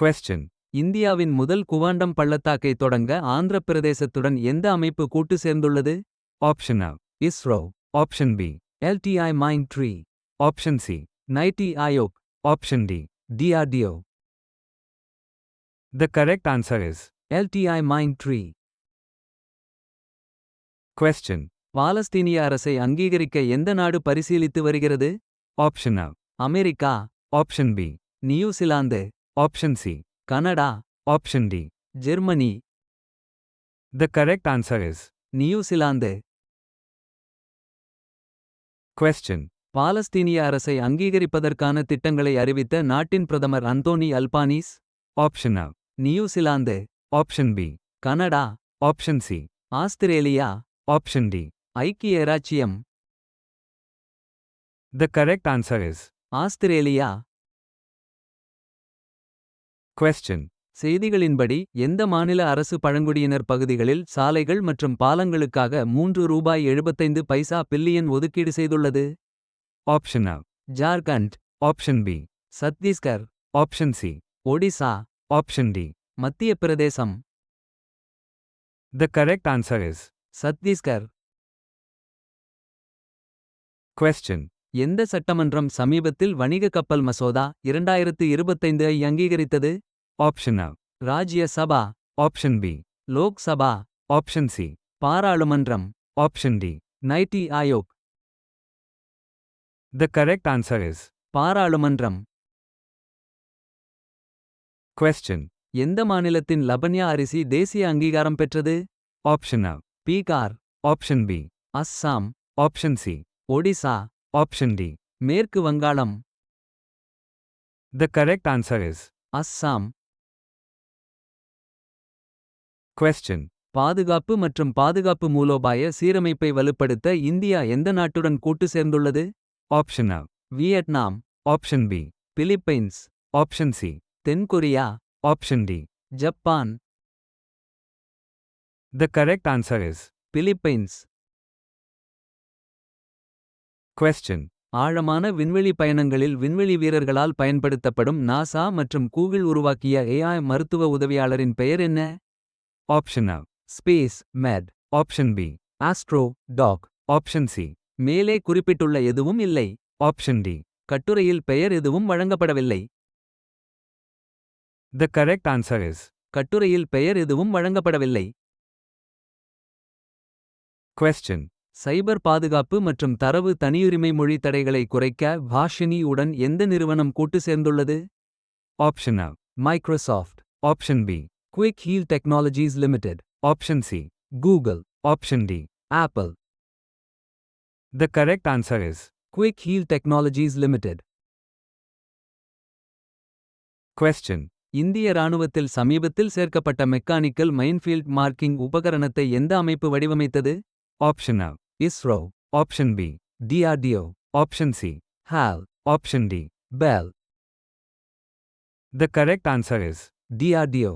Question இந்தியாவின் முதல் quantum பள்ளத்தாக்கை தொடங்க ஆந்திரப் பிரதேசத்துடன் எந்த அமைப்பு கூட்டு சேர்ந்துள்ளது? Option a ISRO option B L T I Mindtree option C NITI Aayog option D D R D O The correct answer is. L T I Mindtree Question. பாலஸ்தீனிய அரசை அங்கீகரிக்க எந்த நாடு பரிசீலித்து வருகிறது? Option a America option B New Zealand Option C. Canada Option D. Germany The correct answer is. New Zealand Question. பாலஸ்தீனிய அரசை அங்கீகரிப்பதற்கான திட்டங்களை அறிவித்த நாட்டின் பிரதமர் அந்தோனி அல்பானீஸ்? ஆப்ஷன் அ New Zealand option B Canada option C Australia option D ஐக்கிய ராச்சியம் the correct answer is Australia Question. செய்திகளின்படி எந்த மாநில அரசு பழங்குடியினர் பகுதிகளில் சாலைகள் மற்றும் பாலங்களுக்காக மூன்று ரூபாய் எழுபத்தைந்து பைசா பில்லியன் ஒதுக்கீடு செய்துள்ளது? ஆப்ஷன் அ Jharkhand option B Chhattisgarh option C Odisha option D மத்திய பிரதேசம் the correct answer is Chhattisgarh question எந்த சட்டமன்றம் சமீபத்தில் வணிக கப்பல் மசோதா இரண்டாயிரத்து இருபத்தைந்து ஐ அங்கீகரித்தது? Option A. Rajya Sabha Option B. Lok Sabha Option C. பாராளுமன்றம் Option D. NITI Aayog The correct answer is. பாராளுமன்றம் Question. எந்த மாநிலத்தின் லபன்யா அரிசி தேசிய அங்கீகாரம் பெற்றது Option A. Bihar Option B. Assam Option C. Odisha Option D. மேற்கு வங்காளம் The correct answer is. Assam Question. பாதுகாப்பு மற்றும் பாதுகாப்பு மூலோபாய சீரமைப்பை வலுப்படுத்த இந்தியா எந்த நாட்டுடன் கூட்டு சேர்ந்துள்ளது? ஆப்ஷன் அ Vietnam. Option B Philippines option C தென்கொரியா. Option D Japan. The correct answer is. Philippines Question. ஆழமான விண்வெளி பயணங்களில் விண்வெளி வீரர்களால் பயன்படுத்தப்படும் நாசா மற்றும் கூகிள் உருவாக்கிய ஏஐ மருத்துவ உதவியாளரின் பெயர் என்ன? ஆப்ஷன் அ space med option B astro doc option C மேலே குறிப்பிட்டுள்ள எதுவும் இல்லை. ஆப்ஷன் டி கட்டுரையில் பெயர் எதுவும் வழங்கப்படவில்லை. த கரெக்ட் ஆன்சர் இஸ் கட்டுரையில் பெயர் எதுவும் வழங்கப்படவில்லை. கொஸ்டின் சைபர் பாதுகாப்பு மற்றும் தரவு தனியுரிமை மொழி தடைகளை குறைக்க பாஷினி உடன் எந்த நிறுவனம் கூட்டு சேர்ந்துள்ளது? Option a Microsoft option B Quick Heal Technologies Limited. Option C. Google. Option D. Apple. The correct answer is. Quick Heal Technologies Limited. Question. இந்திய ராணுவத்தில் சமீபத்தில் சேர்க்கப்பட்ட மெக்கானிக்கல் மைன்ஃபீல்ட் மார்க்கிங் உபகரணத்தை எந்த அமைப்பு வடிவமைத்தது option a ISRO option B D R D O option C HAL option D BEL the correct answer is D R D O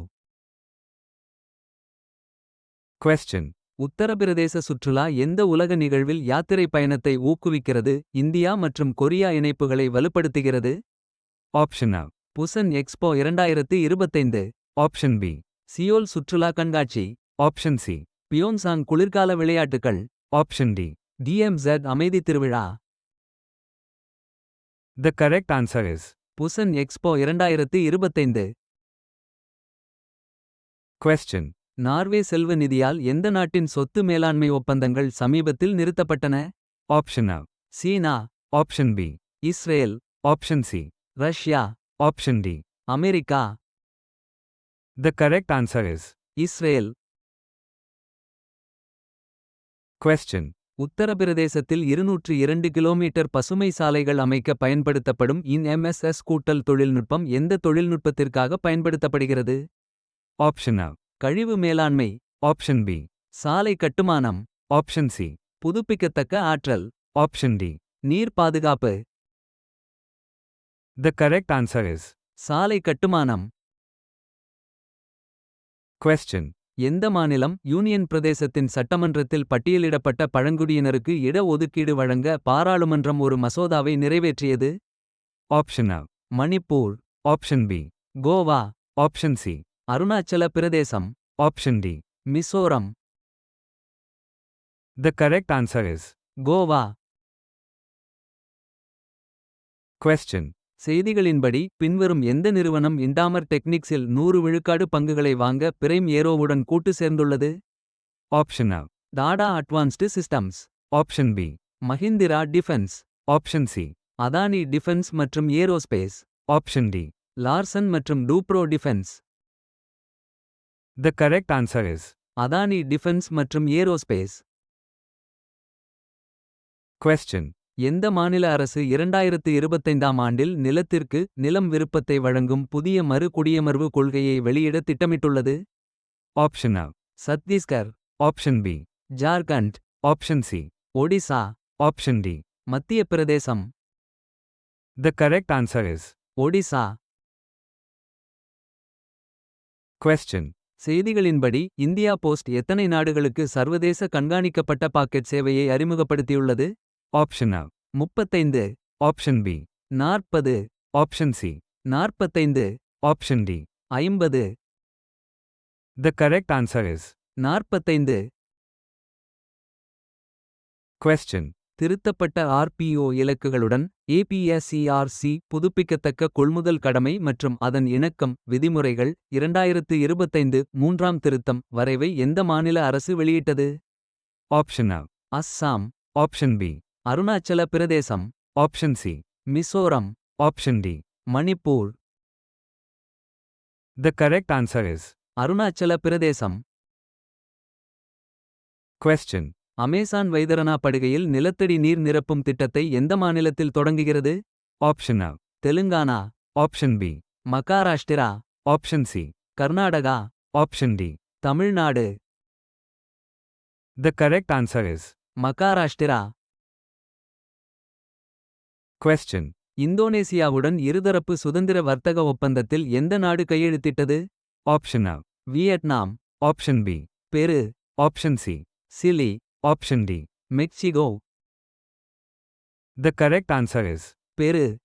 Question. உத்தரப்பிரதேச சுற்றுலா எந்த உலக நிகழ்வில் யாத்திரை பயணத்தை ஊக்குவிக்கிறது? இந்தியா மற்றும் கொரியா இணைப்புகளை வலுப்படுத்துகிறது? Option A. புசன் எக்ஸ்போ இரண்டாயிரத்து இருபத்தைந்து. ஆப்ஷன் பி சியோல் சுற்றுலா கண்காட்சி. ஆப்ஷன் சி பியோன்சாங் குளிர்கால விளையாட்டுகள் ஆப்ஷன் டி டிஎம்செட் அமைதி திருவிழா. The correct answer is Busan expo இரண்டாயிரத்து இருபத்தைந்து. கொஸ்டின் நார்வே செல்வ நிதியால் எந்த நாட்டின் சொத்து மேலாண்மை ஒப்பந்தங்கள் சமீபத்தில் நிறுத்தப்பட்டன Option A. China Option B. Israel Option C. Russia Option D. America The correct answer is. Israel Question. உத்தரப்பிரதேசத்தில் இருநூற்று இரண்டு கிலோமீட்டர் பசுமை சாலைகள் அமைக்க பயன்படுத்தப்படும் இன் எம்எஸ்எஸ் கூட்டல் தொழில்நுட்பம் எந்த தொழில்நுட்பத்திற்காக பயன்படுத்தப்படுகிறது Option A. கழிவு மேலாண்மை Option B. சாலை கட்டுமானம் Option C. புதுப்பிக்கத்தக்க ஆற்றல் Option D. நீர் பாதுகாப்பு The correct answer is. சாலை கட்டுமானம் Question. எந்த மாநிலம் யூனியன் பிரதேசத்தின் சட்டமன்றத்தில் பட்டியலிடப்பட்ட பழங்குடியினருக்கு இட ஒதுக்கீடு வழங்க பாராளுமன்றம் ஒரு மசோதாவை நிறைவேற்றியது A. Manipur Option B. Goa Option C. Arunachal Pradesh Option D. Mizoram The correct answer is. Goa Question. செய்திகளின்படி பின்வரும் எந்த நிறுவனம் இண்டாமர் டெக்னிக்ஸில் நூறு விழுக்காடு பங்குகளை வாங்க பிரைம் ஏரோவுடன் கூட்டு சேர்ந்துள்ளது Option A. Tata advanced systems Option B. Mahindra defence Option C. Adani defence மற்றும் ஏரோஸ்பேஸ் Option D. லார்சன் மற்றும் Toubro defence The correct answer is. Adani defence மற்றும் ஏரோஸ்பேஸ் Question. எந்த மாநில அரசு இரண்டாயிரத்து இருபத்தைந்தாம் ஆண்டில் நிலத்திற்கு நிலம் விருப்பத்தை வழங்கும் புதிய மறு குடியமர்வு கொள்கையை வெளியிட திட்டமிட்டுள்ளது Option A. Chhattisgarh Option B. Jharkhand Option C. Odisha Option D. மத்திய பிரதேசம் The correct answer is. Odisha Question. செய்திகளின்படி இந்தியா போஸ்ட் எத்தனை நாடுகளுக்கு சர்வதேச கண்காணிக்கப்பட்ட பாக்கெட் சேவையை அறிமுகப்படுத்தியுள்ளது Option A. முப்பத்தைந்து Option B. நாற்பது Option C. நாற்பத்தைந்து Option D. ஐம்பது The correct answer is. நாற்பத்தைந்து Question. திருத்தப்பட்ட ஆர்பிஓ இலக்குகளுடன் ஏபிஎஸ்சிஆர்சி புதுப்பிக்கத்தக்க கொள்முதல் கடமை மற்றும் அதன் இணக்கம் விதிமுறைகள் இரண்டாயிரத்து இருபத்தைந்து மூன்றாம் திருத்தம் வரைவை எந்த மாநில அரசு வெளியிட்டது A. Assam Option B. Arunachal Pradesh Option C. Mizoram Option D. Manipur The correct answer is. Arunachal Pradesh Question. Amazon வைதரனா படுகையில் நிலத்தடி நீர் நிரப்பும் திட்டத்தை எந்த மாநிலத்தில் தொடங்குகிறது A. Telangana Option B. Maharashtra Option C. Karnataka Option D. Tamil Nadu The correct answer is. Maharashtra Question. இந்தோனேசியாவுடன் இருதரப்பு சுதந்திர வர்த்தக ஒப்பந்தத்தில் எந்த நாடு கையெழுத்திட்டது A. Vietnam Option B. Peru Option C. Chile Option D. Mexico. The correct answer is Peru.